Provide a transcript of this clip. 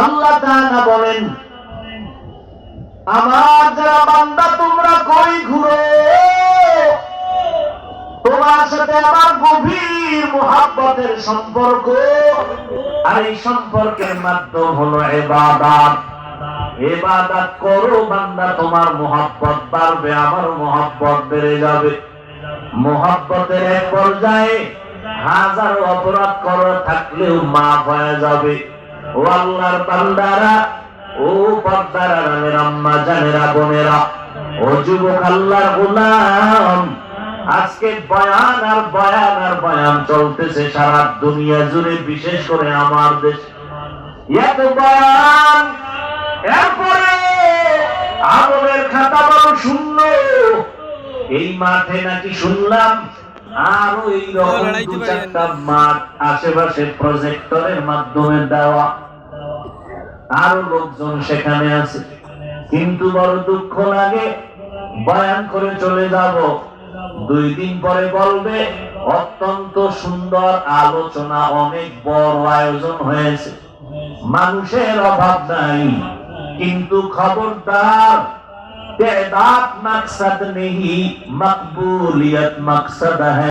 আল্লাহ বলেন, আমার যারা বান্দা, তোমরা কই ঘুরো। তোমার সাথে আমার গভীর মোহাব্বতের সম্পর্ক। আর এই সম্পর্কের মাধ্যম হলো এবাদাত এবাদাত করো বান্দা, তোমার মোহাব্বত বাড়বে, আমার মোহাব্বত বেড়ে যাবে। মোহাব্বতের এক পর্যায়ে হাজার অপরাধ করে থাকলেও মাফ হয়ে যাবে। ও আল্লাহর ও পর্দারা আম্মা, জানেরা, বোনেরা, ও যুবক আল্লাহর গোলাম, আজকে বয়ান আর বয়ান আর বয়ান চলতেছে সারা দুনিয়া জুড়ে, বিশেষ করে আমার দেশ। এত বয়ান, এরপরে আমলের খাতা বড় শূন্য এই মাঠে নাকি শুনলাম আরও এই রকম দু চারটা মাঠ আশেপাশে প্রজেক্টরের মাধ্যমে দেওয়া। আরও লোকজন সেখানে আছে। কিন্তু বড় দুঃখ লাগে বয়ান করে চলে যাব। দুই দিন পরে বলবে অত্যন্ত সুন্দর আলোচনা অনেক বড় আয়োজন হয়েছে। মানুষের অভাব নাই কিন্তু খবরদার तेदात मकसद नहीं मकबूलियत मकसद है।